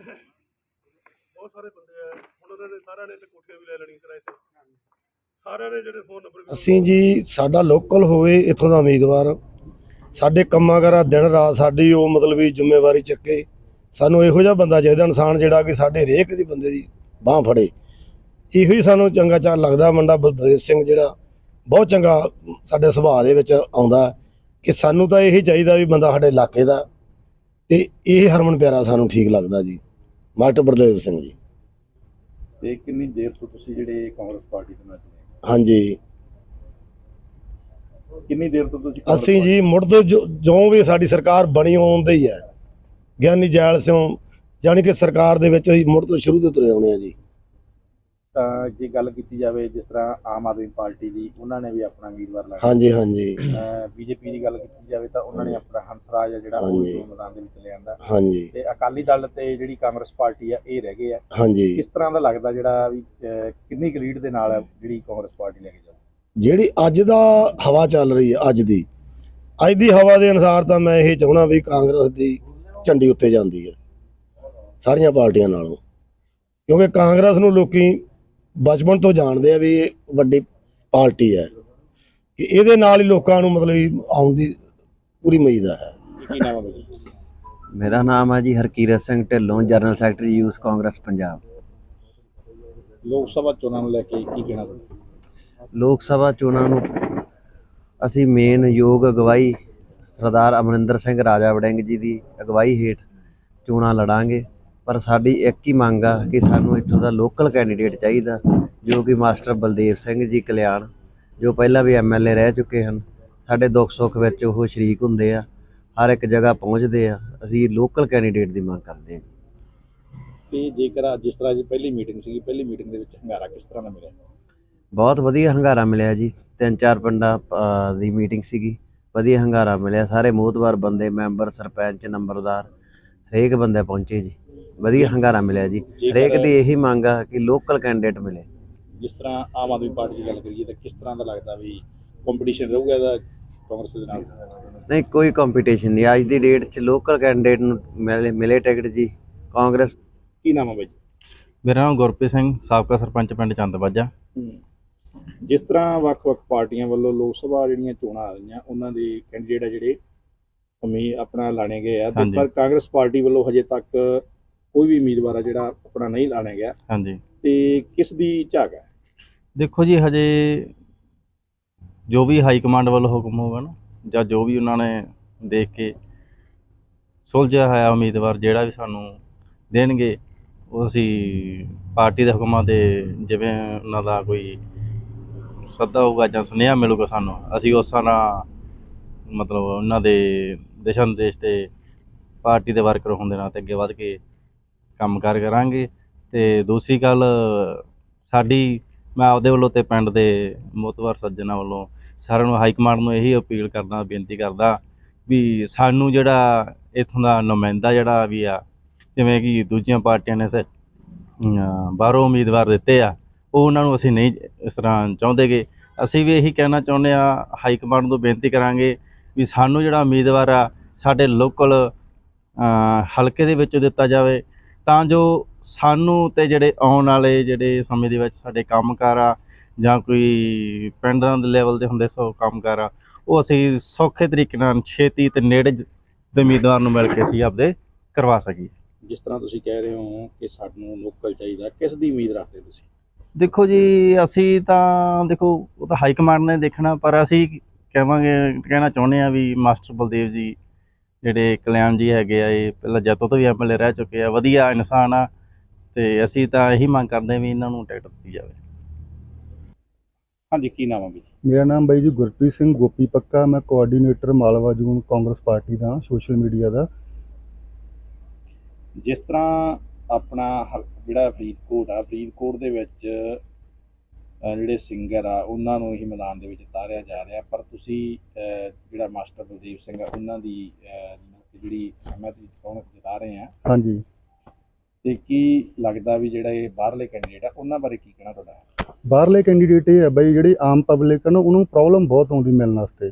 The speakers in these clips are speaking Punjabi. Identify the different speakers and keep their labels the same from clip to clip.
Speaker 1: ਬਹੁਤ ਸਾਰੇ ਬੰਦੇ ਆ। ਹੁਣ ਉਹਨਾਂ ਨੇ ਸਾਰਿਆਂ ਨੇ ਤੇ ਕੋਠੀਆਂ ਵੀ ਲੈ ਲੈਣੀਆਂ ਕਿਰਾਏ ਤੇ। ਸਾਰਿਆਂ ਨੇ ਜਿਹੜੇ ਫੋਨ ਨੰਬਰ
Speaker 2: ਅਸੀਂ ਜੀ, ਸਾਡਾ ਲੋਕਲ ਹੋਵੇ, ਇੱਥੋਂ ਦਾ ਉਮੀਦਵਾਰ। ਸਾਡੇ ਕੰਮਾਂ ਕਰਾ, ਦਿਨ ਰਾਤ ਸਾਡੀ ਉਹ ਮਤਲਬ ਵੀ ਜ਼ਿੰਮੇਵਾਰੀ ਚੱਕੇ। ਸਾਨੂੰ ਇਹੋ ਜਿਹਾ ਬੰਦਾ ਚਾਹੀਦਾ, ਇਨਸਾਨ ਜਿਹੜਾ ਕਿ ਸਾਡੇ ਹਰੇਕ ਦੀ ਬੰਦੇ ਦੀ ਬਾਹ ਫੜੇ। ਇਹੋ ਹੀ ਸਾਨੂੰ ਚੰਗਾ ਚਾਲ ਲੱਗਦਾ, ਮੁੰਡਾ ਬਲਦੇਵ ਸਿੰਘ ਜਿਹੜਾ, ਬਹੁਤ ਚੰਗਾ ਸਾਡੇ ਸੁਭਾਅ ਦੇ ਵਿੱਚ ਆਉਂਦਾ ਕਿ ਸਾਨੂੰ ਤਾਂ ਇਹੀ ਚਾਹੀਦਾ ਵੀ ਬੰਦਾ ਸਾਡੇ ਇਲਾਕੇ ਦਾ। ਤੇ ਇਹ ਹਰਮਨ ਪਿਆਰਾ ਸਾਨੂੰ ਠੀਕ ਲੱਗਦਾ ਜੀ। ਮਾਸਟਰ ਬਲਦੇਵ ਸਿੰਘ ਜੀ।
Speaker 3: ਤੇ ਕਿੰਨੀ ਦੇਰ ਤੋਂ ਤੁਸੀਂ ਜਿਹੜੇ ਕਾਂਗਰਸ ਪਾਰਟੀ ਦੇ ਨਾਲ ਜੁੜੇ ਹੋ?
Speaker 2: ਹਾਂਜੀ।
Speaker 3: ਕਿੰਨੀ ਦੇਰ ਤੋਂ ਤੁਸੀਂ ਕਾਂਗਰਸ
Speaker 2: ਅਸੀਂ ਜੀ ਮੁੜ ਤੋਂ ਜੋ ਵੀ ਸਾਡੀ ਸਰਕਾਰ ਬਣੀ ਆਉਂਦੇ ਹੀ ਹੈ। ਗਿਆਨੀ ਜੈਲ ਸਿੰਘ ਜਾਣੀ ਕਿ ਸਰਕਾਰ ਦੇ ਵਿੱਚ ਅਸੀਂ ਮੁੜ ਤੋਂ ਸ਼ੁਰੂ ਤੋਂ ਤੁਰੇ ਆਉਣੇ ਆ ਜੀ।
Speaker 3: ਤਾਂ ਜੇ ਗੱਲ ਕੀਤੀ ਜਾਵੇ ਜਿਸ ਤਰ੍ਹਾਂ ਆਮ ਆਦਮੀ ਪਾਰਟੀ ਦੀ ਉਹਨਾਂ ਨੇ ਵੀ ਆਪਣਾ ਉਮੀਦਵਾਰ ਲਾਇਆ।
Speaker 2: ਹਾਂਜੀ ਹਾਂਜੀ।
Speaker 3: ਬੀਜੇਪੀ ਦੀ ਗੱਲ ਕੀਤੀ ਜਾਵੇ ਤਾਂ ਉਹਨਾਂ ਨੇ ਆਪਣਾ ਹੰਸਰਾਜ ਆ ਜਿਹੜਾ ਉਹ। ਚੋਣ ਮੈਦਾਨ ਦੇ ਵਿੱਚ ਲਿਆਂਦਾ
Speaker 2: ਹਾਂਜੀ।
Speaker 3: ਤੇ ਅਕਾਲੀ ਦਲ ਤੇ ਜਿਹੜੀ ਕਾਂਗਰਸ ਪਾਰਟੀ ਆ ਇਹ ਰਹਿ ਗਏ ਆ।
Speaker 2: ਹਾਂਜੀ।
Speaker 3: ਕਿਸ ਤਰ੍ਹਾਂ ਦਾ ਲੱਗਦਾ ਜਿਹੜਾ ਵੀ ਕਿੰਨੀ ਕੁ ਲੀਡ ਦੇ ਨਾਲ ਆ ਜਿਹੜੀ ਕਾਂਗਰਸ ਪਾਰਟੀ ਲੈ ਕੇ ਜਾਊ?
Speaker 2: ਜਿਹੜੀ ਅੱਜ ਦਾ ਹਵਾ ਚੱਲ ਰਹੀ ਹੈ ਅੱਜ ਦੀ ਅੱਜ ਦੀ ਹਵਾ ਦੇ ਅਨੁਸਾਰ ਤਾਂ ਮੈਂ ਇਹ ਚਾਹੁੰਦਾ ਵੀ ਕਾਂਗਰਸ ਦੀ ਝੰਡੀ ਉੱਤੇ ਜਾਂਦੀ ਹੈ ਸਾਰੀਆਂ ਪਾਰਟੀਆਂ ਨਾਲੋਂ। ਕਿਉਂਕਿ ਕਾਂਗਰਸ ਨੂੰ ਲੋਕੀ ਬਚਪਨ ਤੋਂ ਜਾਣਦੇ ਆ ਵੀ ਇਹ ਵੱਡੀ ਪਾਰਟੀ ਹੈ। ਕਿ ਇਹਦੇ ਨਾਲ ਹੀ ਲੋਕਾਂ ਨੂੰ ਮਤਲਬ ਵੀ ਆਉਣ ਦੀ ਪੂਰੀ ਉਮੀਦ ਹੈ
Speaker 3: ਕੀ ਨਾਮ ਹੈ ਬਾਈ
Speaker 4: ਮੇਰਾ ਨਾਮ ਹੈ ਜੀ Harkirat Singh Dhillon general secretary youth Congress Punjab.
Speaker 3: Lok Sabha ਚੋਣਾਂ ਨੂੰ ਲੈ ਕੇ ਕੀ ਕਹਿਣਾ ਤੁਹਾਡਾ
Speaker 4: ਲੋਕ ਸਭਾ ਚੋਣਾਂ ਨੂੰ ਅਸੀਂ ਮੇਨ ਯੋਗ ਅਗਵਾਈ ਸਰਦਾਰ ਅਮਰਿੰਦਰ ਸਿੰਘ ਰਾਜਾ ਵੜਿੰਗ ਜੀ ਦੀ ਅਗਵਾਈ ਹੇਠ ਚੋਣਾਂ ਲੜਾਂਗੇ। ਪਰ ਸਾਡੀ ਇੱਕ ਹੀ ਮੰਗ ਆ ਕਿ ਸਾਨੂੰ ਇੱਥੋਂ ਦਾ ਲੋਕਲ ਕੈਂਡੀਡੇਟ ਚਾਹੀਦਾ ਜੋ ਕਿ ਮਾਸਟਰ ਬਲਦੇਵ ਸਿੰਘ ਜੀ ਕਲਿਆਣ ਜੋ ਪਹਿਲਾਂ ਵੀ ਐਮਐਲਏ ਰਹਿ ਚੁੱਕੇ ਹਨ। ਸਾਡੇ ਦੁੱਖ ਸੁੱਖ ਵਿੱਚ ਉਹ ਸ਼ਰੀਕ ਹੁੰਦੇ ਆ ਹਰ ਇੱਕ ਜਗ੍ਹਾ ਪਹੁੰਚਦੇ ਆ ਅਸੀਂ ਲੋਕਲ ਕੈਂਡੀਡੇਟ ਦੀ ਮੰਗ ਕਰਦੇ ਹਾਂ
Speaker 3: ਤੇ ਜੇਕਰ ਅੱਜ ਜਿਸ ਤਰ੍ਹਾਂ ਦੀ ਪਹਿਲੀ ਮੀਟਿੰਗ ਸੀਗੀ ਪਹਿਲੀ ਮੀਟਿੰਗ ਦੇ ਵਿੱਚ ਹੰਗਾਰਾ ਕਿਸ ਤਰ੍ਹਾਂ ਦਾ ਮਿਲਿਆ?
Speaker 4: ਬਹੁਤ ਵਧੀਆ ਹੰਗਾਰਾ ਮਿਲਿਆ ਜੀ। ਤਿੰਨ ਚਾਰ ਪਿੰਡਾਂ ਦੀ ਮੀਟਿੰਗ ਸੀਗੀ। ਵਧੀਆ ਹੰਗਾਰਾ ਮਿਲਿਆ। ਸਾਰੇ ਮੋਹਤਵਾਰ ਬੰਦੇ ਮੈਂਬਰ ਸਰਪੰਚ ਨੰਬਰਦਾਰ ਹਰੇਕ ਬੰਦੇ ਪਹੁੰਚੇ ਜੀ। ਵਧੀਆ ਹੰਗਾਰਾ ਮਿਲਿਆ ਜੀ। ਹਰੇਕ ਦੀ ਇਹੀ ਮੰਗ ਆ ਕਿ ਲੋਕਲ ਕੈਂਡੀਡੇਟ ਮਿਲੇ।
Speaker 3: ਜਿਸ ਤਰ੍ਹਾਂ ਆਮ ਆਦਮੀ ਪਾਰਟੀ ਦੀ ਗੱਲ ਕਰੀਏ ਤਾਂ ਕਿਸ ਤਰ੍ਹਾਂ ਦਾ ਲੱਗਦਾ ਵੀ ਕੰਪੀਟੀਸ਼ਨ ਰਹੂਗਾ ਇਹਦਾ ਕਾਂਗਰਸ ਦੇ ਨਾਲ?
Speaker 4: ਨਹੀਂ ਕੋਈ ਕੰਪੀਟੀਸ਼ਨ ਨਹੀਂ। ਅੱਜ ਦੀ ਡੇਟ 'ਚ ਲੋਕਲ ਕੈਂਡੀਡੇਟ ਨੂੰ ਮਿਲੇ ਮਿਲੇ ਟਿਕਟ ਜੀ ਕਾਂਗਰਸ।
Speaker 3: ਕੀ ਨਾਮ ਹੈ ਬਾਈ?
Speaker 5: ਮੇਰਾ ਨਾਮ ਗੁਰਪ੍ਰੀਤ ਸਿੰਘ ਸਾਬਕਾ ਸਰਪੰਚ ਪਿੰਡ ਚੰਦਬਾਜਾ
Speaker 3: ਜਿਸ ਤਰ੍ਹਾਂ ਵੱਖ-ਵੱਖ ਪਾਰਟੀਆਂ ਵੱਲੋਂ ਲੋਕ ਸਭਾ ਜਿਹੜੀਆਂ ਚੋਣਾਂ ਆ ਰਹੀਆਂ ਉਹਨਾਂ ਦੇ ਕੈਂਡੀਡੇਟ ਆ ਜਿਹੜੇ ਉਮੀ ਆਪਣਾ ਲਾਣੇ ਗਏ ਆ। ਤੇ
Speaker 5: ਹਾਂਜੀ।
Speaker 3: ਪਰ ਕਾਂਗਰਸ ਪਾਰਟੀ ਵੱਲੋਂ ਹਜੇ ਤੱਕ ਕੋਈ ਵੀ ਉਮੀਦਵਾਰ ਆ ਜਿਹੜਾ ਆਪਣਾ ਨਹੀਂ ਲਾਣਾ ਗਿਆ।
Speaker 5: ਹਾਂਜੀ।
Speaker 3: ਤੇ ਕਿਸ ਦੀ ਝਾਕ ਹੈ?
Speaker 5: ਦੇਖੋ ਜੀ ਹਜੇ ਜੋ ਵੀ ਹਾਈ ਕਮਾਂਡ ਵੱਲੋਂ ਹੁਕਮ ਹੋਗਾ ਨਾ ਜਾਂ ਜੋ ਵੀ ਉਹਨਾਂ ਨੇ ਦੇਖ ਕੇ ਸੁਲਝਿਆ ਹੋਇਆ ਉਮੀਦਵਾਰ ਜਿਹੜਾ ਵੀ ਸਾਨੂੰ ਦੇਣਗੇ ਉਹ ਅਸੀਂ ਪਾਰਟੀ ਦੇ ਹੁਕਮਾਂ ਦੇ ਜਿਵੇਂ ਉਹਨਾਂ ਦਾ ਕੋਈ ਸੱਦਾ ਹੋਊਗਾ ਜਾਂ ਸੁਨੇਹਾ ਮਿਲੂਗਾ ਸਾਨੂੰ ਅਸੀਂ ਉਸ ਤਰ੍ਹਾਂ ਮਤਲਬ ਉਹਨਾਂ ਦੇ ਦਿਸ਼ਾ ਨਿਰਦੇਸ਼ ਤੇ ਪਾਰਟੀ ਦੇ ਵਰਕਰ ਹੋਣ ਦੇ ਨਾਤੇ ਅੱਗੇ ਵਧ ਕੇ ਕੰਮ ਕਾਰ ਕਰਾਂਗੇ। ਤੇ ਦੂਸਰੀ ਗੱਲ, ਸਾਡੀ, ਮੈਂ ਆਪਦੇ ਵੱਲੋਂ ਤੇ ਪਿੰਡ ਦੇ ਮੋਤਵਰ ਸੱਜਣਾ ਵੱਲੋਂ ਸਾਰਿਆਂ ਨੂੰ, ਹਾਈ ਕਮਾਂਡ ਨੂੰ ਇਹੀ ਅਪੀਲ ਕਰਦਾ, ਬੇਨਤੀ ਕਰਦਾ ਵੀ ਸਾਨੂੰ ਜਿਹੜਾ ਇਥੋਂ ਦਾ ਨੁਮਾਇੰਦਾ ਜਿਹੜਾ ਵੀ ਆ, ਜਿਵੇਂ ਕਿ ਦੂਜੀਆਂ ਪਾਰਟੀਆਂ ਨੇ ਸ- ਬਾਹਰੋਂ ਉਮੀਦਵਾਰ ਦਿੱਤੇ ਆ, ਉਹ ਉਹਨਾਂ ਨੂੰ ਅਸੀਂ ਨਹੀਂ ਇਸ ਤਰ੍ਹਾਂ ਚਾਹੁੰਦੇਗੇ। ਅਸੀਂ ਵੀ ਇਹੀ ਕਹਿਣਾ ਚਾਹੁੰਦੇ ਆ, ਹਾਈ ਕਮਾਂਡ ਨੂੰ ਬੇਨਤੀ ਕਰਾਂਗੇ ਵੀ ਸਾਨੂੰ ਜਿਹੜਾ ਉਮੀਦਵਾਰ ਆ, ਸਾਡੇ ਲੋਕਲ ਹਲਕੇ ਦੇ ਵਿੱਚ ਦਿੱਤਾ ਜਾਵੇ। ਤਾਂ ਜੋ ਸਾਨੂੰ ਤੇ ਜਿਹੜੇ ਆਉਣ ਵਾਲੇ ਜਿਹੜੇ ਸਮੇਂ ਦੇ ਵਿੱਚ ਸਾਡੇ ਕੰਮਕਾਰ ਆ ਜਾਂ ਕੋਈ ਪਿੰਡਾਂ ਦੇ ਲੈਵਲ ਤੇ ਹੁੰਦੇ ਸੋ ਕੰਮਕਾਰ ਆ ਉਹ ਅਸੀਂ ਸੌਖੇ ਤਰੀਕੇ ਨਾਲ ਛੇਤੀ ਤੇ ਨੇੜੇ ਦੇ ਉਮੀਦਵਾਰ ਨੂੰ ਮਿਲ ਕੇ ਅਸੀਂ ਆਪਦੇ ਕਰਵਾ ਸਕੀਏ।
Speaker 3: ਜਿਸ ਤਰ੍ਹਾਂ ਤੁਸੀਂ ਕਹਿ ਰਹੇ ਹੋ ਕਿ ਸਾਨੂੰ ਲੋਕਲ ਚਾਹੀਦਾ ਕਿਸ ਦੀ ਉਮੀਦ ਰੱਖਦੇ ਤੁਸੀਂ?
Speaker 5: ਦੇਖੋ ਜੀ ਅਸੀਂ ਤਾਂ ਦੇਖੋ ਉਹ ਤਾਂ ਹਾਈ ਕਮਾਂਡ ਨੇ ਦੇਖਣਾ ਪਰ ਅਸੀਂ ਕਹਾਂਗੇ ਕਹਿਣਾ ਚਾਹੁੰਦੇ ਆ ਵੀ ਮਾਸਟਰ ਬਲਦੇਵ ਜੀ ਜਿਹੜੇ ਕਲਿਆਣ ਜੀ ਹੈਗੇ ਆ ਇਹ ਪਹਿਲਾਂ ਜੈਤੋ ਤੋਂ ਵੀ ਐਮਐਲਏ ਰਹਿ ਚੁੱਕੇ ਆ ਵਧੀਆ ਇਨਸਾਨ ਆ ਤੇ ਅਸੀਂ ਤਾਂ ਇਹੀ ਮੰਗ ਕਰਦੇ ਹਾਂ ਵੀ ਇਹਨਾਂ ਨੂੰ ਟਿਕਟ ਦਿੱਤੀ ਜਾਵੇ।
Speaker 3: ਹਾਂਜੀ ਕੀ ਨਾਮ ਹੈ ਬਾਈ?
Speaker 6: ਮੇਰਾ ਨਾਮ ਬਾਈ ਜੀ ਗੁਰਪ੍ਰੀਤ ਸਿੰਘ ਗੋਪੀ ਪੱਕਾ ਮੈਂ coordinator Malwa zone Congress party ਦਾ ਸੋਸ਼ਲ ਮੀਡੀਆ ਦਾ।
Speaker 3: ਜਿਸ ਤਰ੍ਹਾਂ ਆਪਣਾ ਹਲ- ਜਿਹੜਾ ਫਰੀਦਕੋਟ ਆ ਫਰੀਦਕੋਟ ਦੇ ਵਿੱਚ ਜਿਹੜੇ ਸਿੰਗਰ ਆ ਉਹਨਾਂ ਨੂੰ ਹੀ ਮੈਦਾਨ ਦੇ ਵਿੱਚ ਉਤਾਰਿਆ ਜਾ ਰਿਹਾ। ਪਰ ਤੁਸੀਂ ਜਿਹੜਾ ਮਾਸਟਰ ਬਲਦੇਵ ਸਿੰਘ ਆ ਉਹਨਾਂ ਦੀ ਜਿਹੜੀ ਅਹਿਮੀਅਤ ਦੀ ਕੌਣ ਜਤਾ ਰਹੇ ਆ?
Speaker 6: ਹਾਂਜੀ।
Speaker 3: ਤੇ ਕੀ ਲੱਗਦਾ ਵੀ ਜਿਹੜਾ ਇਹ ਬਾਹਰਲੇ ਕੈਂਡੀਡੇਟ ਆ ਉਹਨਾਂ ਬਾਰੇ ਕੀ ਕਹਿਣਾ ਤੁਹਾਡਾ?
Speaker 6: ਬਾਹਰਲੇ ਕੈਂਡੀਡੇਟ ਇਹ ਹੈ ਬਾਈ ਜਿਹੜੀ ਆਮ ਪਬਲਿਕ ਨੂੰ ਉਹਨੂੰ ਪ੍ਰੋਬਲਮ ਬਹੁਤ ਆਉਂਦੀ ਮਿਲਣ ਵਾਸਤੇ।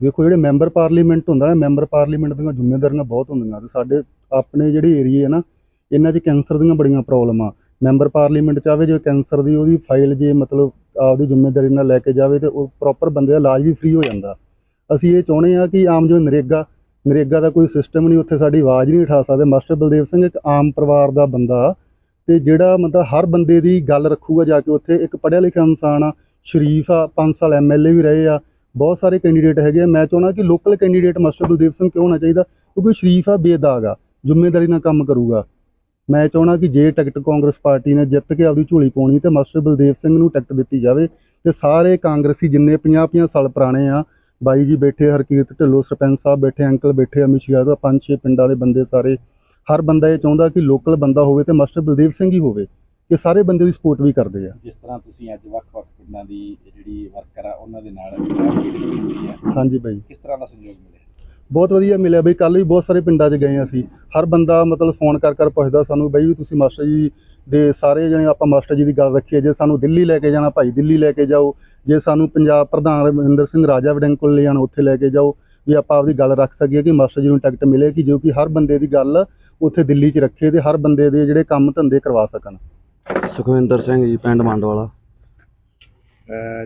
Speaker 6: ਦੇਖੋ ਜਿਹੜੇ ਮੈਂਬਰ ਪਾਰਲੀਮੈਂਟ ਹੁੰਦਾ ਨਾ ਮੈਂਬਰ ਪਾਰਲੀਮੈਂਟ ਦੀਆਂ ਜ਼ਿੰਮੇਵਾਰੀਆਂ ਬਹੁਤ ਹੁੰਦੀਆਂ। ਤੇ ਸਾਡੇ ਆਪਣੇ ਜਿਹੜੇ ਏਰੀਏ ਹੈ ਨਾ ਇਹਨਾਂ 'ਚ ਕੈਂਸਰ ਦੀਆਂ ਬੜੀਆਂ ਪ੍ਰੋਬਲਮਾਂ ਮੈਂਬਰ ਪਾਰਲੀਮੈਂਟ ਚਾਹਵੇ ਜੇ ਕੈਂਸਰ ਦੀ ਉਹਦੀ ਫਾਈਲ ਜੇ ਮਤਲਬ ਆਪਦੀ ਜ਼ਿੰਮੇਵਾਰੀ ਨਾਲ ਲੈ ਕੇ ਜਾਵੇ ਤੇ ਉਹ ਪ੍ਰੋਪਰ ਬੰਦੇ ਦਾ ਇਲਾਜ ਵੀ ਫ੍ਰੀ ਹੋ ਜਾਂਦਾ। ਅਸੀਂ ਇਹ ਚਾਹੁੰਦੇ ਆ ਕਿ ਆਮ ਜੋ ਨਰੇਗਾ ਨਰੇਗਾ ਦਾ ਕੋਈ ਸਿਸਟਮ ਨਹੀਂ, ਉੱਥੇ ਸਾਡੀ ਆਵਾਜ਼ ਨਹੀਂ ਉਠਾ ਸਕਦੇ। ਮਾਸਟਰ ਬਲਦੇਵ ਸਿੰਘ ਇੱਕ ਆਮ ਪਰਿਵਾਰ ਦਾ ਬੰਦਾ ਤੇ ਜਿਹੜਾ ਮਤਲਬ ਹਰ ਬੰਦੇ ਦੀ ਗੱਲ ਰੱਖੂਗਾ ਜਾ ਕੇ ਉੱਥੇ। ਇੱਕ ਪੜ੍ਹਿਆ ਲਿਖਿਆ ਇਨਸਾਨ ਆ, ਸ਼ਰੀਫ ਆ 5 ਸਾਲ ਐਮਐਲਏ ਵੀ ਰਹੇ ਆ, ਬਹੁਤ ਸਾਰੇ ਕੈਂਡੀਡੇਟ ਹੈਗੇ ਆ। ਮੈਂ ਚਾਹੁੰਦਾ ਕਿ local candidate master Baldev Singh ਕਿਉਂ ਹੋਣਾ ਚਾਹੀਦਾ? ਕਿਉਂਕਿ ਸ਼ਰੀਫ ਆ, ਬੇਦਾਗ ਆ, ਜ਼ਿੰਮੇਵਾਰੀ ਨਾਲ ਕੰਮ ਕਰੂਗਾ। ਮੈਂ ਚਾਹੁੰਦਾ ਕਿ ਜੇ ਟਿਕਟ ਕਾਂਗਰਸ ਪਾਰਟੀ ਨੇ ਜਿੱਤ ਕੇ ਆਪਦੀ ਝੋਲੀ ਪਾਉਣੀ ਤੇ ਮਾਸਟਰ ਬਲਦੇਵ ਸਿੰਘ ਨੂੰ ਟਿਕਟ ਦਿੱਤੀ ਜਾਵੇ ਤੇ ਸਾਰੇ ਕਾਂਗਰਸੀ ਜਿੰਨੇ 50-50 ਸਾਲ ਪੁਰਾਣੇ ਆ ਬਾਈ ਜੀ ਬੈਠੇ ਹਰਕੀਰਤ ਢਿੱਲੋਂ ਸਰਪੰਚ ਸਾਹਿਬ ਬੈਠੇ ਅੰਕਲ ਬੈਠੇ ਅਮਿਤ ਸ਼ਾਹ ਦਾ ਪੰਜ ਛੇ ਪਿੰਡਾਂ ਦੇ ਬੰਦੇ ਸਾਰੇ। ਹਰ ਬੰਦਾ ਇਹ ਚਾਹੁੰਦਾ ਕਿ ਲੋਕਲ ਬੰਦਾ ਹੋਵੇ ਤੇ ਮਾਸਟਰ ਬਲਦੇਵ ਸਿੰਘ ਹੀ ਹੋਵੇ ਕਿ ਸਾਰੇ ਬੰਦੇ ਦੀ ਸਪੋਰਟ ਵੀ ਕਰਦੇ ਆ।
Speaker 3: ਜਿਸ ਤਰ੍ਹਾਂ ਤੁਸੀਂ ਅੱਜ ਵੱਖ-ਵੱਖ ਪਿੰਡਾਂ ਦੀ ਜਿਹੜੀ ਵਰਕਰ ਆ ਉਹਨਾਂ ਦੇ ਨਾਲ
Speaker 6: ਹਾਂਜੀ ਬਾਈ।
Speaker 3: ਕਿਸ ਤਰ੍ਹਾਂ ਦਾ ਸਹਿਯੋਗ ਮਿਲਿਆ?
Speaker 6: ਬਹੁਤ ਵਧੀਆ ਮਿਲਿਆ ਬਈ ਕੱਲ ਵੀ ਬਹੁਤ ਸਾਰੇ ਪਿੰਡਾਂ 'ਚ ਗਏ ਅਸੀਂ। ਹਰ ਬੰਦਾ ਮਤਲਬ ਫੋਨ ਕਰ ਕਰ ਪੁੱਛਦਾ ਸਾਨੂੰ ਬਈ ਵੀ ਤੁਸੀਂ ਮਾਸਟਰ ਜੀ ਦੇ ਸਾਰੇ ਜਣੇ ਆਪਾਂ ਮਾਸਟਰ ਜੀ ਦੀ ਗੱਲ ਰੱਖੀਏ ਜੇ ਸਾਨੂੰ ਦਿੱਲੀ ਲੈ ਕੇ ਜਾਣਾ ਭਾਈ ਦਿੱਲੀ ਲੈ ਕੇ ਜਾਓ। ਜੇ ਸਾਨੂੰ ਪੰਜਾਬ ਪ੍ਰਧਾਨ ਰਮਿੰਦਰ ਸਿੰਘ ਰਾਜਾ ਵੜਿੰਗ ਕੋਲ ਲੈ ਜਾਣਾ ਉੱਥੇ ਲੈ ਕੇ ਜਾਓ। ਵੀ ਆਪਾਂ ਆਪਦੀ ਗੱਲ ਰੱਖ ਸਕੀਏ ਕਿ ਮਾਸਟਰ ਜੀ ਨੂੰ ਟਿਕਟ ਮਿਲੇ ਕਿ ਜੋ ਕਿ ਹਰ ਬੰਦੇ ਦੀ ਗੱਲ ਉੱਥੇ ਦਿੱਲੀ 'ਚ ਰੱਖੇ ਤੇ ਹਰ ਬੰਦੇ ਦੇ ਜਿਹੜੇ ਕੰਮ ਧੰਦੇ ਕਰਵਾ ਸਕਣ।
Speaker 7: ਸੁਖਵਿੰਦਰ ਸਿੰਘ ਜੀ ਪਿੰਡ ਮੰਡਵਾਲਾ।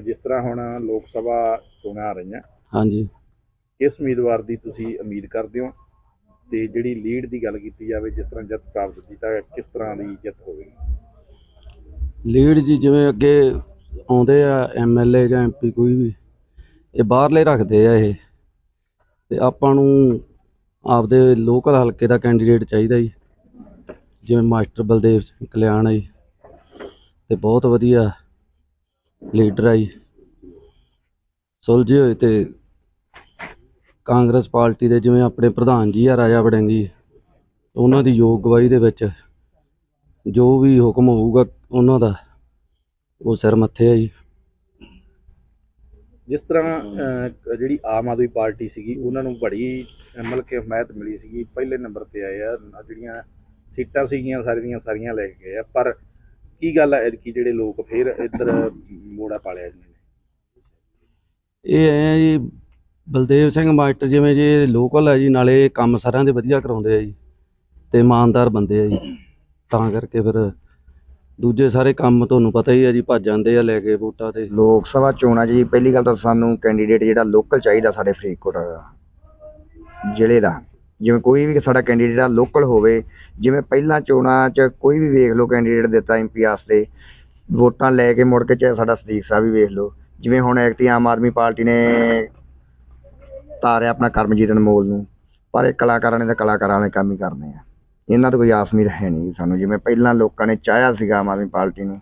Speaker 3: ਜਿਸ ਤਰ੍ਹਾਂ ਹੁਣ ਲੋਕ ਸਭਾ ਚੋਣਾਂ ਆ ਰਹੀਆਂ।
Speaker 7: ਹਾਂਜੀ।
Speaker 3: ਕਿਸ ਉਮੀਦਵਾਰ ਦੀ ਤੁਸੀਂ ਉਮੀਦ ਕਰਦੇ ਹੋ? ਤੇ ਜਿਹੜੀ ਲੀਡ ਦੀ ਗੱਲ ਕੀਤੀ ਜਾਵੇ, ਜਿਸ ਤਰ੍ਹਾਂ ਜਿੱਤ ਪ੍ਰਾਪਤ ਕੀਤਾ ਕਿਸ ਤਰ੍ਹਾਂ ਦੀ ਜਿੱਤ ਹੋਵੇਗੀ?
Speaker 7: ਲੀਡ ਜੀ ਜਿਵੇਂ ਅੱਗੇ ਆਉਂਦੇ ਆ ਐਮਐਲਏ ਜਾਂ ਐਮਪੀ ਕੋਈ ਵੀ, ਇਹ ਬਾਹਰਲੇ ਰੱਖਦੇ ਆ ਇਹ। ਤੇ ਆਪਾਂ ਨੂੰ ਆਪਦੇ ਲੋਕਲ ਹਲਕੇ ਦਾ ਕੈਂਡੀਡੇਟ ਚਾਹੀਦਾ ਜੀ। ਜਿਵੇਂ ਮਾਸਟਰ ਬਲਦੇਵ ਸਿੰਘ ਕਲਿਆਣ ਆ ਜੀ। ਤੇ ਬਹੁਤ ਵਧੀਆ ਲੀਡਰ ਆ ਜੀ। ਸੁਲਝੇ ਹੋਏ ਤੇ ਕਾਂਗਰਸ ਪਾਰਟੀ ਦੇ ਜਿਵੇਂ ਆਪਣੇ ਪ੍ਰਧਾਨ ਜੀ ਆ ਰਾਜਾ ਵੜਿੰਗ ਜੀ ਉਹਨਾਂ ਦੀ ਯੋਗ ਗਵਾਹੀ ਦੇ ਵਿੱਚ ਜੋ ਵੀ ਹੁਕਮ ਹੋਊਗਾ ਉਹਨਾਂ ਦਾ ਉਹ ਸਿਰ ਮੱਥੇ ਆ ਜੀ।
Speaker 3: ਜਿਸ ਤਰ੍ਹਾਂ ਅਹ, ਜਿਹੜੀ ਆਮ ਆਦਮੀ ਪਾਰਟੀ ਸੀਗੀ ਉਹਨਾਂ ਨੂੰ ਬੜੀ ਅਹ, ਮਤਲਬ ਕਿ ਹਮਾਇਤ ਮਿਲੀ ਸੀਗੀ। ਪਹਿਲੇ ਨੰਬਰ ਤੇ ਆਏ ਆ ਆਹ ਜਿਹੜੀਆਂ ਸੀਟਾਂ ਸੀਗੀਆਂ ਸਾਰੀਆਂ ਸਾਰੀਆਂ ਲੈ ਕੇ ਗਏ ਆ। ਪਰ ਕੀ ਗੱਲ ਹੈ ਕਿ ਜਿਹੜੇ ਲੋਕ ਫਿਰ ਇੱਧਰ ਮੋੜਾ ਪਾਲਿਆ ਇਹਨਾਂ ਨੇ
Speaker 7: ਇਹ ਐ ਆ ਜੀ ਬਲਦੇਵ ਸਿੰਘ ਮਾਸਟਰ ਜਿਵੇਂ ਜੀ ਲੋਕਲ ਹੈ ਜੀ, ਨਾਲੇ ਕੰਮ ਸਾਰਿਆਂ ਦੇ ਵਧੀਆ ਕਰਾਉਂਦੇ ਆ ਜੀ, ਤੇ ਇਮਾਨਦਾਰ ਬੰਦੇ ਆ ਜੀ। ਤਾਂ ਕਰਕੇ ਫਿਰ ਦੂਜੇ ਸਾਰੇ ਕੰਮ ਤੁਹਾਨੂੰ ਪਤਾ ਹੀ ਆ ਜੀ, ਭੱਜ ਜਾਂਦੇ ਆ ਲੈ ਕੇ ਵੋਟਾਂ ਤੇ।
Speaker 8: ਲੋਕ ਸਭਾ ਚੋਣਾਂ 'ਚ ਜੀ, ਪਹਿਲੀ ਗੱਲ ਤਾਂ ਸਾਨੂੰ ਕੈਂਡੀਡੇਟ ਜਿਹੜਾ ਲੋਕਲ ਚਾਹੀਦਾ ਸਾਡੇ ਫਰੀਦਕੋਟ ਜ਼ਿਲ੍ਹੇ ਦਾ। ਜਿਵੇਂ ਕੋਈ ਵੀ ਸਾਡਾ ਕੈਂਡੀਡੇਟ ਆ ਲੋਕਲ ਹੋਵੇ, ਜਿਵੇਂ ਪਹਿਲਾਂ ਚੋਣਾਂ 'ਚ ਕੋਈ ਵੀ ਵੇਖ ਲਓ ਕੈਂਡੀਡੇਟ ਦਿੱਤਾ ਐਮਪੀ ਵਾਸਤੇ, ਵੋਟਾਂ ਲੈ ਕੇ ਮੁੜ ਕੇ ਚਾਹੇ ਸਾਡਾ ਸਦੀਕ ਸਾਹਿਬ ਵੀ ਵੇਖ ਲਓ। ਜਿਵੇਂ ਹੁਣ ਐਕਤੀ ਆਮ ਆਦਮੀ ਪਾਰਟੀ ਨੇ ਤਾਰਿਆ ਆਪਣਾ ਕਰਮਜੀਤ ਅਨਮੋਲ ਨੂੰ ਪਰ ਇਹ ਕਲਾਕਾਰਾਂ ਨੇ ਤਾਂ ਕਲਾਕਾਰਾਂ ਵਾਲੇ ਕੰਮ ਹੀ ਕਰਨੇ ਆ। ਇਹਨਾਂ ਤੋਂ ਕੋਈ ਆਸ ਉਮੀਦ ਹੈ ਨਹੀਂ ਸਾਨੂੰ ਜਿਵੇਂ ਪਹਿਲਾਂ ਲੋਕਾਂ ਨੇ ਚਾਹਿਆ ਸੀਗਾ ਆਮ ਆਦਮੀ ਪਾਰਟੀ ਨੂੰ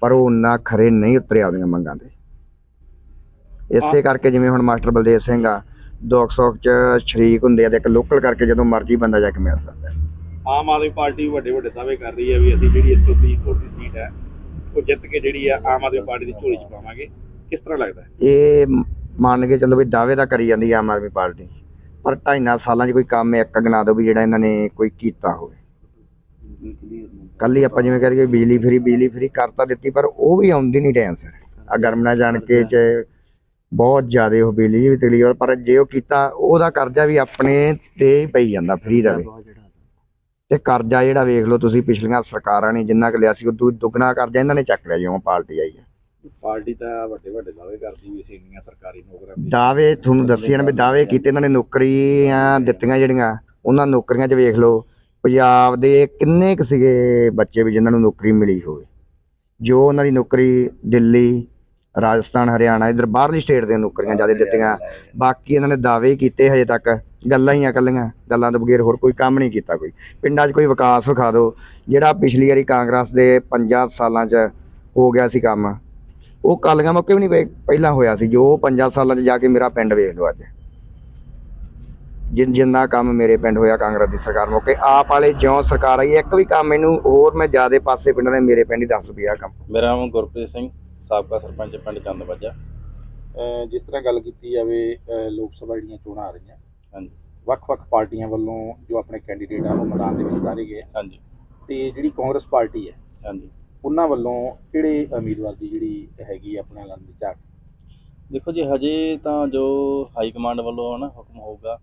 Speaker 8: ਪਰ ਉਹ ਉਨਾ ਖਰੇ ਨਹੀਂ ਉਤਰੇ ਆਪਦੀਆਂ ਮੰਗਾਂ ਤੇ। ਇਸੇ ਕਰਕੇ ਜਿਵੇਂ ਹੁਣ ਮਾਸਟਰ ਬਲਦੇਵ ਸਿੰਘ ਆ ਦੁੱਖ ਸੁੱਖ ਚ ਸ਼ਰੀਕ ਹੁੰਦੇ ਆ ਤੇ ਇੱਕ ਲੋਕਲ ਕਰਕੇ ਜਦੋਂ ਮਰਜ਼ੀ ਬੰਦਾ ਜਾ ਕੇ ਮਿਲ ਸਕਦਾ।
Speaker 3: ਆਮ ਆਦਮੀ ਪਾਰਟੀ ਵੱਡੇ ਵੱਡੇ ਦਾਅਵੇ ਕਰ ਰਹੀ ਹੈ ਵੀ ਅਸੀਂ ਜਿਹੜੀ ਇੱਥੋਂ ਫਰੀਦਕੋਟ ਦੀ ਸੀਟ ਹੈ ਉਹ ਜਿੱਤ ਕੇ ਜਿਹੜੀ ਆ ਆਮ ਆਦਮੀ ਪਾਰਟੀ ਦੀ ਝੋਲੀ 'ਚ ਪਾਵਾਂਗੇ। ਕਿਸ ਤਰ੍ਹਾਂ ਲੱਗਦਾ
Speaker 8: ਇਹ ਮੰਨ ਕੇ ਚੱਲੋ ਵੀ ਦਾਅਵੇ ਤਾਂ ਕਰੀ ਜਾਂਦੀ ਆਮ ਆਦਮੀ ਪਾਰਟੀ। ਪਰ ਢਾਈ ਨਾਲ ਸਾਲਾਂ 'ਚ ਕੋਈ ਕੰਮ ਇੱਕ ਗਿਣਾ ਦਿਓ ਵੀ ਜਿਹੜਾ ਇਹਨਾਂ ਨੇ ਕੋਈ ਕੀਤਾ ਹੋਵੇ। ਕੱਲੀ ਆਪਾਂ ਜਿਵੇਂ ਕਹਿ ਦਈਏ ਬਿਜਲੀ ਫਰੀ ਬਿਜਲੀ ਫਰੀ ਕਰਤਾ ਦਿੱਤੀ, ਪਰ ਉਹ ਵੀ ਆਉਂਦੀ ਨਹੀਂ ਟਾਈਮ ਸਿਰ। ਆ ਗਰਮ ਨਾ ਜਾਣ ਕੇ ਚ ਬਹੁਤ ਜ਼ਿਆਦਾ ਉਹ ਬਿਜਲੀ ਵੀ ਤਕਲੀਫ ਪਰ ਜੇ ਉਹ ਕੀਤਾ, ਉਹਦਾ ਕਰਜ਼ਾ ਵੀ ਆਪਣੇ ਤੇ ਪਈ ਜਾਂਦਾ, ਫਰੀ ਦਾ ਵੀ। ਤੇ ਕਰਜ਼ਾ ਜਿਹੜਾ ਵੇਖ ਲਓ ਤੁਸੀਂ, ਪਿਛਲੀਆਂ ਸਰਕਾਰਾਂ ਨੇ ਜਿੰਨਾ ਕੁ ਲਿਆ ਸੀ, ਉਹ ਤੋਂ ਦੁੱਗਣਾ ਕਰਜ਼ਾ ਇਹਨਾਂ ਨੇ ਚੱਕ ਲਿਆ ਜਿਉਂ ਪਾਰਟੀ ਆਈ ਹੈ
Speaker 3: ਪਾਰਟੀ ਤਾਂ ਵੱਡੇ ਵੱਡੇ ਦਾਅਵੇ ਕਰਦੀ ਵੀ ਅਸੀਂ ਇੰਨੀਆਂ ਸਰਕਾਰੀ ਨੌਕਰੀਆਂ ਦੇ
Speaker 8: ਦਾਅਵੇ ਤੁਹਾਨੂੰ ਦੱਸੀ ਜਾਣ ਵੀ ਦਾਅਵੇ ਕੀਤੇ ਇਹਨਾਂ ਨੇ ਨੌਕਰੀਆਂ ਦਿੱਤੀਆਂ ਜਿਹੜੀਆਂ ਉਹਨਾਂ ਨੌਕਰੀਆਂ 'ਚ ਵੇਖ ਲਓ ਪੰਜਾਬ ਦੇ ਕਿੰਨੇ ਕੁ ਸੀਗੇ ਬੱਚੇ ਵੀ ਜਿਨ੍ਹਾਂ ਨੂੰ ਨੌਕਰੀ ਮਿਲੀ ਹੋਵੇ। ਜੋ ਉਹਨਾਂ ਦੀ ਨੌਕਰੀ ਦਿੱਲੀ ਰਾਜਸਥਾਨ ਹਰਿਆਣਾ ਇਧਰ ਬਾਹਰਲੀ ਸਟੇਟ ਦੀਆਂ ਨੌਕਰੀਆਂ ਜ਼ਿਆਦਾ ਦਿੱਤੀਆਂ। ਬਾਕੀ ਇਹਨਾਂ ਨੇ ਦਾਅਵੇ ਕੀਤੇ ਹਜੇ ਤੱਕ ਗੱਲਾਂ ਹੀ ਆ ਇਕੱਲੀਆਂ ਗੱਲਾਂ ਤੋਂ ਬਗੈਰ ਹੋਰ ਕੋਈ ਕੰਮ ਨਹੀਂ ਕੀਤਾ ਕੋਈ। ਪਿੰਡਾਂ 'ਚ ਕੋਈ ਵਿਕਾਸ ਵਿਖਾ ਦਿਓ ਜਿਹੜਾ ਪਿਛਲੀ ਵਾਰੀ ਕਾਂਗਰਸ ਦੇ 5 ਸਾਲਾਂ 'ਚ ਹੋ ਗਿਆ ਸੀ ਕੰਮ ਉਹ ਕਾਲੀਆਂ ਮੌਕੇ ਵੀ ਨਹੀਂ ਪਏ ਪਹਿਲਾਂ ਹੋਇਆ ਸੀ ਜੋ 5 ਸਾਲਾਂ 'ਚ ਜਾ ਕੇ ਮੇਰਾ ਪਿੰਡ ਵੇਖ ਲਓ ਅੱਜ। ਜਿਨ ਜਿੰਨਾ ਕੰਮ ਮੇਰੇ ਪਿੰਡ ਹੋਇਆ ਕਾਂਗਰਸ ਦੀ ਸਰਕਾਰ ਮੌਕੇ ਆਪ ਵਾਲੇ ਜਿਉਂ ਸਰਕਾਰ ਆਈ ਇੱਕ ਵੀ ਕੰਮ ਮੈਨੂੰ ਹੋਰ ਮੈਂ ਜਿਆਦੇ ਪਾਸੇ ਪਿੰਡਾਂ ਦੇ ਮੇਰੇ ਪਿੰਡ ਹੀ ਦੱਸ ਰੁਪਿਆ ਕੰਮ।
Speaker 5: ਮੇਰਾ ਨਾਮ ਗੁਰਪ੍ਰੀਤ ਸਿੰਘ ਸਾਬਕਾ ਸਰਪੰਚ ਪਿੰਡ ਚੰਦਵਾਜਾ।
Speaker 3: ਜਿਸ ਤਰ੍ਹਾਂ ਗੱਲ ਕੀਤੀ ਜਾਵੇ ਲੋਕ ਸਭਾ ਜਿਹੜੀਆਂ ਚੋਣਾਂ ਆ ਰਹੀਆਂ
Speaker 5: ਹਾਂਜੀ।
Speaker 3: ਵੱਖ-ਵੱਖ ਪਾਰਟੀਆਂ ਵੱਲੋਂ ਜੋ ਆਪਣੇ ਕੈਂਡੀਡੇਟ ਆ ਉਹ ਮੈਦਾਨ ਦੇ ਵਿੱਚ ਉਤਾਰੇ ਗਏ।
Speaker 5: ਹਾਂਜੀ।
Speaker 3: ਤੇ ਜਿਹੜੀ ਕਾਂਗਰਸ ਪਾਰਟੀ ਹੈ
Speaker 5: ਹਾਂਜੀ।
Speaker 3: ਉਹਨਾਂ ਵੱਲੋਂ ਕਿਹੜੇ ਉਮੀਦਵਾਰ ਦੀ ਜਿਹੜੀ ਹੈਗੀ ਆ ਆਪਣੇ ਐਲਾਨ ਦੀ ਝਾਕ?
Speaker 5: ਦੇਖੋ ਜੀ, ਹਜੇ ਤਾਂ ਜੋ ਹਾਈ ਕਮਾਂਡ ਵੱਲੋਂ ਨਾ ਹੁਕਮ ਹੋਊਗਾ